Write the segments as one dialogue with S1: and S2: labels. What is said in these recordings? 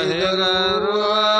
S1: ਵਾਹਿਗੁਰੂ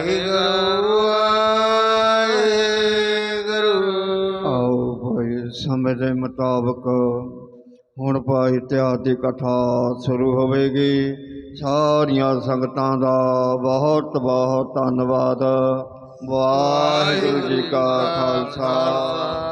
S1: ਵਾਹਿਗੁਰੂ। ਵਾਹਿਗੁਰੂ
S2: ਆਓ ਭਾਈ, ਸਮੇਂ ਦੇ ਮੁਤਾਬਕ ਹੁਣ ਭਾਈ ਇਤਿਹਾਸ ਦੀ ਕਥਾ ਸ਼ੁਰੂ ਹੋਵੇਗੀ। ਸਾਰੀਆਂ ਸੰਗਤਾਂ ਦਾ ਬਹੁਤ ਬਹੁਤ ਧੰਨਵਾਦ। ਵਾਹਿਗੁਰੂ ਜੀ ਕਾ ਖਾਲਸਾ।